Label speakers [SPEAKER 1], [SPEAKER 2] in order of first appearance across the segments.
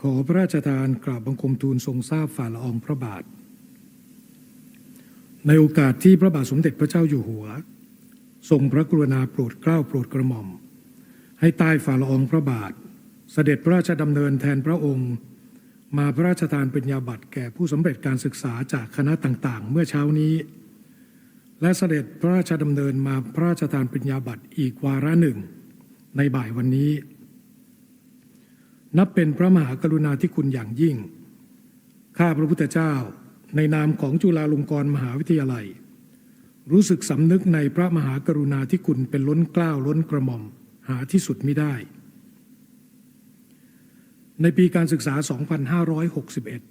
[SPEAKER 1] ขอพระราชทานกราบบังคมทูลทรงทราบฝ่าละอองพระบาท ในโอกาสที่พระบาทสมเด็จพระเจ้าอยู่หัว ทรงพระกรุณาโปรดเกล้าโปรดกระหม่อม ให้ใต้ฝ่าละอองพระบาท เสด็จพระราชดำเนินแทนพระองค์ มาพระราชทานปริญญาบัตรแก่ผู้สำเร็จการศึกษาจากคณะต่างๆ เมื่อเช้านี้ และเสด็จพระราชดำเนินมาพระราชทานปริญญาบัตรอีกวาระหนึ่ง ในบ่ายวันนี้ นับเป็นพระมหากรุณาธิคุณอย่างยิ่ง ข้าพระพุทธเจ้าในนามของจุฬาลงกรณ์มหาวิทยาลัย รู้สึกสำนึกในพระมหากรุณาธิคุณเป็นล้นเกล้าล้นกระหม่อมหาที่สุดไมิได้ ในปีการศึกษา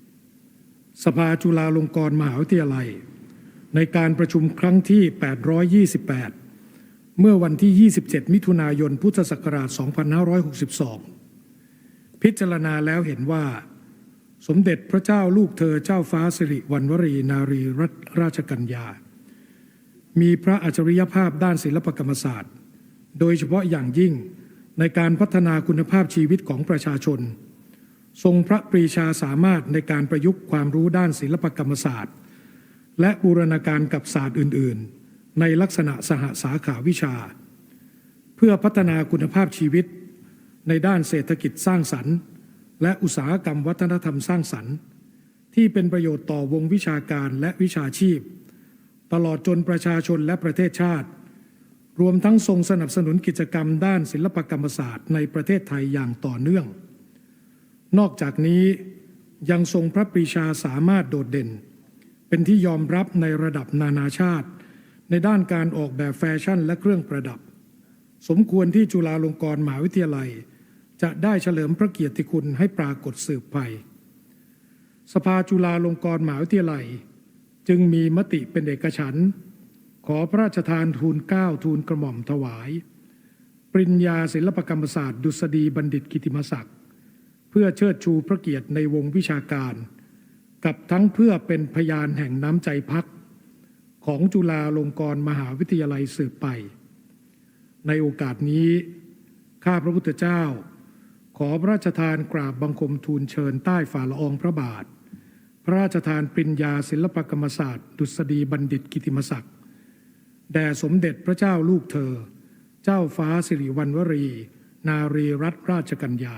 [SPEAKER 1] 2561 สภาจุฬาลงกรณ์มหาวิทยาลัย ในการประชุมครั้งที่ 828 เมื่อวันที่ 27 มิถุนายน พุทธศักราช 2562 พิจารณาแล้วเห็นว่า สมเด็จพระเจ้าลูกเธอเจ้าฟ้าสิริวัณวรีนารีรัตนราชกัญญา มีพระอัจฉริยภาพด้านศิลปกรรมศาสตร์ โดยเฉพาะอย่างยิ่งในการพัฒนาคุณภาพชีวิตของประชาชน ทรงพระปรีชาสามารถในการประยุกต์ความรู้ด้านศิลปกรรมศาสตร์ และบูรณาการกับศาสตร์อื่น ๆ ในลักษณะสหสาขาวิชา เพื่อพัฒนาคุณภาพชีวิต ในด้านเศรษฐกิจสร้างสรรค์ และอุตสาหกรรมวัฒนธรรมสร้างสรรค์ ที่เป็นประโยชน์ต่อวงวิชาการและวิชาชีพ ตลอดจนประชาชนและประเทศชาติ รวมทั้งทรงสนับสนุนกิจกรรมด้านศิลปกรรมศาสตร์ในประเทศไทยอย่างต่อเนื่อง นอกจากนี้ยังทรงพระปรีชาสามารถโดดเด่น เป็นที่ยอมรับในระดับนานาชาติ ในด้านการออกแบบแฟชั่นและเครื่องประดับ สมควรที่จุฬาลงกรณ์มหาวิทยาลัย จะได้เฉลิมพระเกียรติคุณให้ปรากฏสืบไป สภาจุฬาลงกรณ์มหาวิทยาลัย จึงมีมติเป็นเอกฉันท์ขอพระราชทานทูลเก้าทูลกระหม่อมถวาย ปริญญาศิลปกรรมศาสตร์ ดุษฎีบัณฑิตกิติมศักดิ์ เพื่อเชิดชูพระเกียรติในวงวิชาการ กับทั้งเพื่อเป็นพยานแห่งน้ำใจพักของจุฬาลงกรณ์มหาวิทยาลัยสืบไป ในโอกาสนี้ ข้าพระพุทธเจ้า ขอพระราชทานกราบบังคมทูลเชิญใต้ฝ่าละอองพระบาท พระราชทานปริญญาศิลปกรรมศาสตร์ ดุษฎีบัณฑิตกิติมศักดิ์แด่สมเด็จพระเจ้าลูกเธอ เจ้าฟ้าสิริวัณวรี นารีรัตนราชกัญญา